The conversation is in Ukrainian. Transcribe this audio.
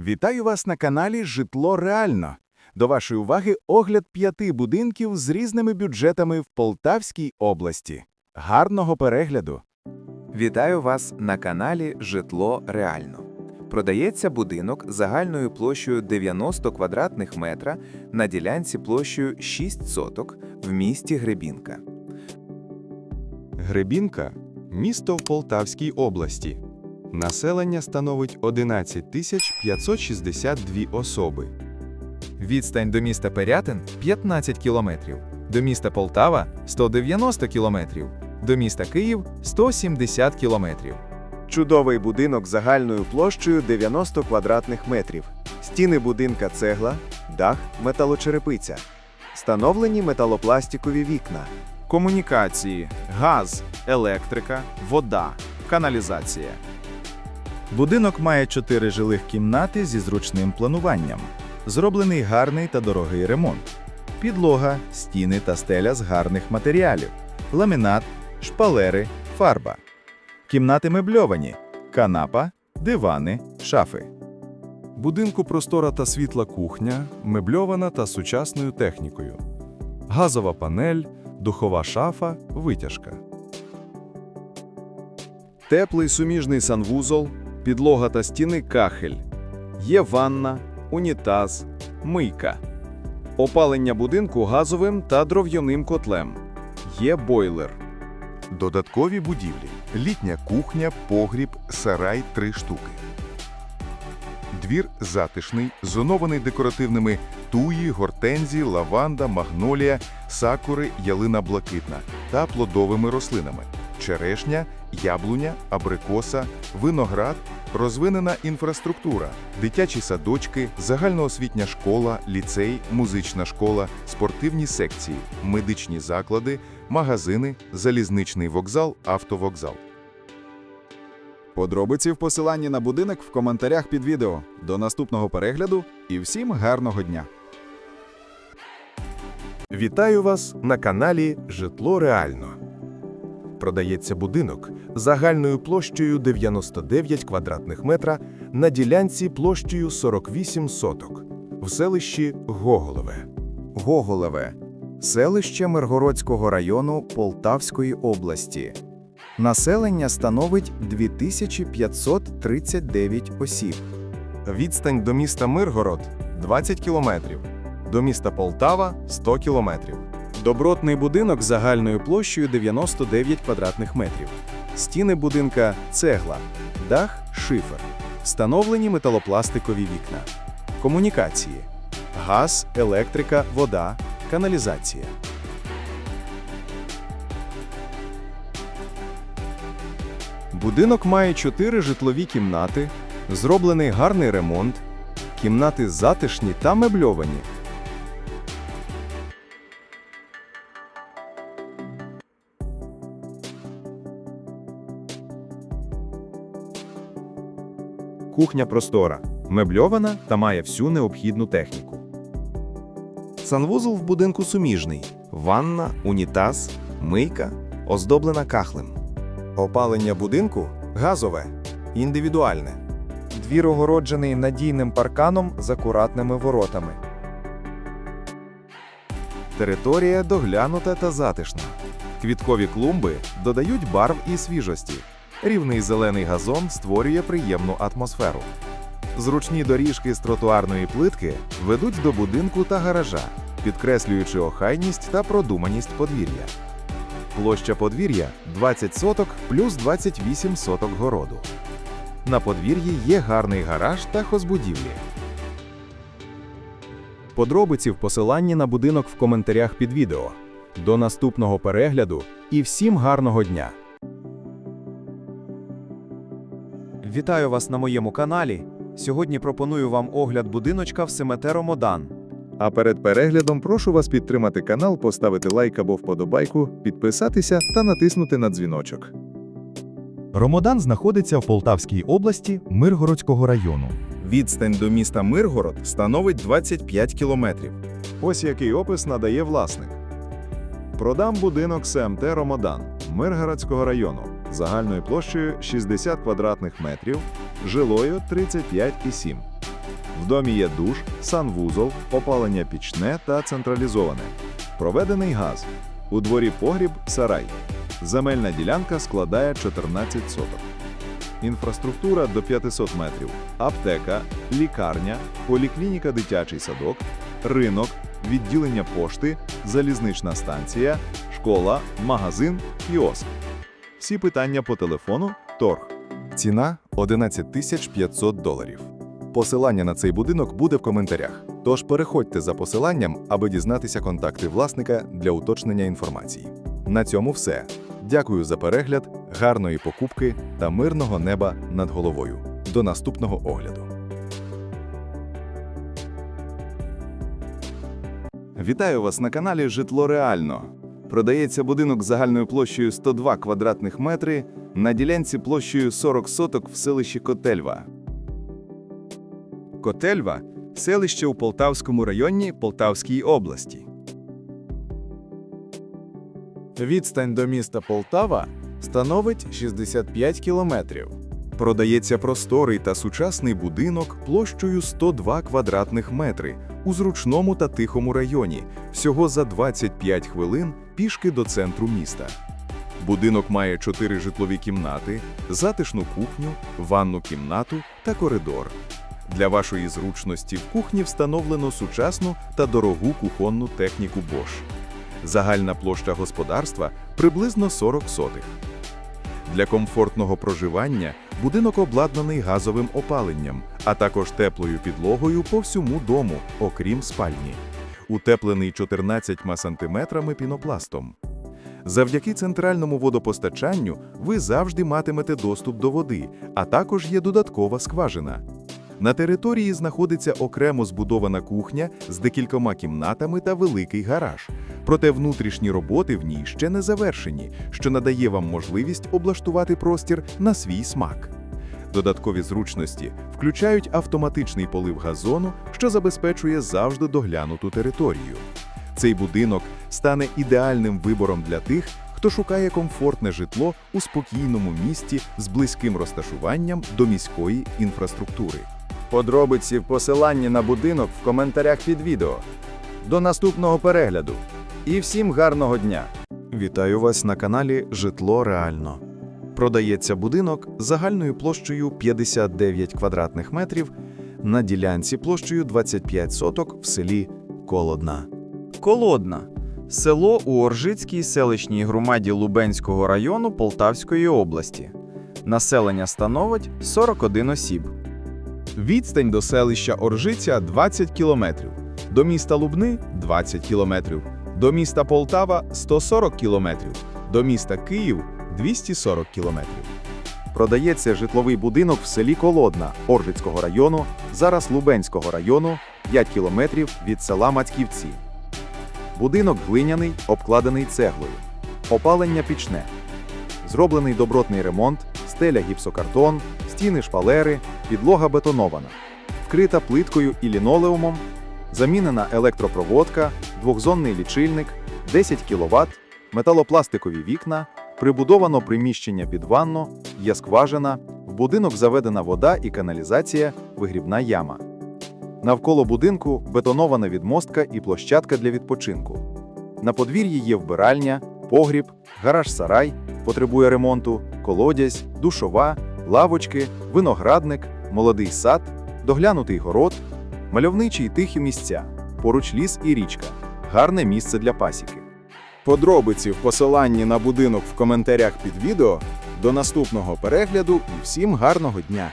Вітаю вас на каналі Житло Реально. До вашої уваги огляд п'яти будинків з різними бюджетами в Полтавській області. Гарного перегляду! Вітаю вас на каналі Житло Реально. Продається будинок загальною площею 90 квадратних метра на ділянці площею 6 соток в місті Гребінка. Гребінка – місто в Полтавській області. Населення становить 11 тисяч 562 особи. Відстань до міста Перятин 15 кілометрів, до міста Полтава 190 кілометрів, до міста Київ 170 кілометрів. Чудовий будинок загальною площею 90 квадратних метрів. Стіни будинка цегла, дах металочерепиця. Встановлені металопластикові вікна. комунікації, газ, електрика, вода, каналізація. Будинок має чотири жилих кімнати зі зручним плануванням. Зроблений гарний та дорогий ремонт. Підлога, стіни та стеля з гарних матеріалів. Ламінат, шпалери, фарба. Кімнати мебльовані. Канапа, дивани, шафи. Будинку простора та світла кухня, мебльована та сучасною технікою. Газова панель, духова шафа, витяжка. Теплий суміжний санвузол, підлога та стіни кахель. Є ванна, унітаз, мийка. Опалення будинку газовим та дров'яним котлем. Є бойлер. Додаткові будівлі. Літня кухня, погріб, сарай – три штуки. Двір затишний, зонований декоративними туї, гортензії, лаванда, магнолія, сакури, ялина блакитна та плодовими рослинами. Черешня, яблуня, абрикоса, виноград, розвинена інфраструктура, дитячі садочки, загальноосвітня школа, ліцей, музична школа, спортивні секції, медичні заклади, магазини, залізничний вокзал, автовокзал. Подробиці в посиланні на будинок в коментарях під відео. До наступного перегляду і всім гарного дня! Вітаю вас на каналі Житло Реально. Продається будинок загальною площею 99 квадратних метра на ділянці площею 48 соток в селищі Гоголеве. Гоголеве селище Миргородського району Полтавської області. Населення становить 2539 осіб. Відстань до міста Миргород 20 кілометрів, до міста Полтава 100 кілометрів. Добротний будинок загальною площею 99 квадратних метрів. Стіни будинка цегла, дах шифер. Встановлені металопластикові вікна. Комунікації: газ, електрика, вода, каналізація. Будинок має чотири житлові кімнати, зроблений гарний ремонт, кімнати затишні та мебльовані. Кухня простора, мебльована та має всю необхідну техніку. Санвузол в будинку суміжний: ванна, унітаз, мийка, оздоблена кахлем. Опалення будинку газове, індивідуальне. Двір огороджений надійним парканом з акуратними воротами. Територія доглянута та затишна. Квіткові клумби додають барв і свіжості. Рівний зелений газон створює приємну атмосферу. Зручні доріжки з тротуарної плитки ведуть до будинку та гаража, підкреслюючи охайність та продуманість подвір'я. Площа подвір'я 20 соток плюс 28 соток городу. На подвір'ї є гарний гараж та хозбудівлі. Подробиці в посиланні на будинок в коментарях під відео. До наступного перегляду і всім гарного дня! Вітаю вас на моєму каналі. Сьогодні пропоную вам огляд будиночка в Семетеро Модан. А перед переглядом прошу вас підтримати канал, поставити лайк або вподобайку, підписатися та натиснути на дзвіночок. Ромодан знаходиться в Полтавській області Миргородського району. Відстань до міста Миргород становить 25 кілометрів. Ось який опис надає власник. Продам будинок СМТ Ромодан Миргородського району загальною площею 60 квадратних метрів, жилою 35,7. В домі є душ, санвузол, опалення пічне та централізоване. Проведений газ. У дворі погріб сарай. Земельна ділянка складає 14 соток. Інфраструктура до 500 метрів. Аптека, лікарня, поліклініка дитячий садок, ринок, відділення пошти, залізнична станція, школа, магазин, кіоск. Всі питання по телефону торг. Ціна 11 тисяч 500 доларів. Посилання на цей будинок буде в коментарях. Тож переходьте за посиланням, аби дізнатися контакти власника для уточнення інформації. На цьому все. Дякую за перегляд, гарної покупки та мирного неба над головою. До наступного огляду. Вітаю вас на каналі Житло Реально. Продається будинок загальною площею 102 квадратних метри на ділянці площею 40 соток в селищі Котельва. Котельва селище у Полтавському районі Полтавській області. Відстань до міста Полтава становить 65 кілометрів. Продається просторий та сучасний будинок площею 102 квадратних метри у зручному та тихому районі, всього за 25 хвилин пішки до центру міста. Будинок має 4 житлові кімнати, затишну кухню, ванну кімнату та коридор. Для вашої зручності в кухні встановлено сучасну та дорогу кухонну техніку Bosch. Загальна площа господарства приблизно 40 сотих. Для комфортного проживання будинок обладнаний газовим опаленням, а також теплою підлогою по всьому дому, окрім спальні. Утеплений 14 сантиметрами пінопластом. Завдяки центральному водопостачанню ви завжди матимете доступ до води, а також є додаткова скважина. На території знаходиться окремо збудована кухня з декількома кімнатами та великий гараж. Проте внутрішні роботи в ній ще не завершені, що надає вам можливість облаштувати простір на свій смак. Додаткові зручності включають автоматичний полив газону, що забезпечує завжди доглянуту територію. Цей будинок стане ідеальним вибором для тих, хто шукає комфортне житло у спокійному місті з близьким розташуванням до міської інфраструктури. Подробиці в посиланні на будинок в коментарях під відео. До наступного перегляду. І всім гарного дня! Вітаю вас на каналі Житло Реально. Продається будинок загальною площею 59 квадратних метрів на ділянці площею 25 соток в селі Колодна. Колодна село у Оржицькій селищній громаді Лубенського району Полтавської області. Населення становить 41 осіб. Відстань до селища Оржиця 20 кілометрів, до міста Лубни 20 кілометрів, до міста Полтава 140 кілометрів, до міста Київ 240 кілометрів. Продається житловий будинок в селі Колодна Оржицького району, зараз Лубенського району, 5 кілометрів від села Мацьківці. Будинок глиняний, обкладений цеглою. Опалення пічне. Зроблений добротний ремонт, стеля гіпсокартон, стіни шпалери, підлога бетонована. Вкрита плиткою і лінолеумом, замінена електропроводка, двохзонний лічильник, 10 кВт, металопластикові вікна, прибудовано приміщення під ванну, є скважина, в будинок заведена вода і каналізація, вигрібна яма. Навколо будинку бетонована відмостка і площадка для відпочинку. На подвір'ї є вбиральня, погріб, гараж-сарай, потребує ремонту, колодязь, душова, лавочки, виноградник, молодий сад, доглянутий город, мальовничі й тихі місця, поруч ліс і річка, гарне місце для пасіки. Подробиці в посиланні на будинок в коментарях під відео. До наступного перегляду і всім гарного дня!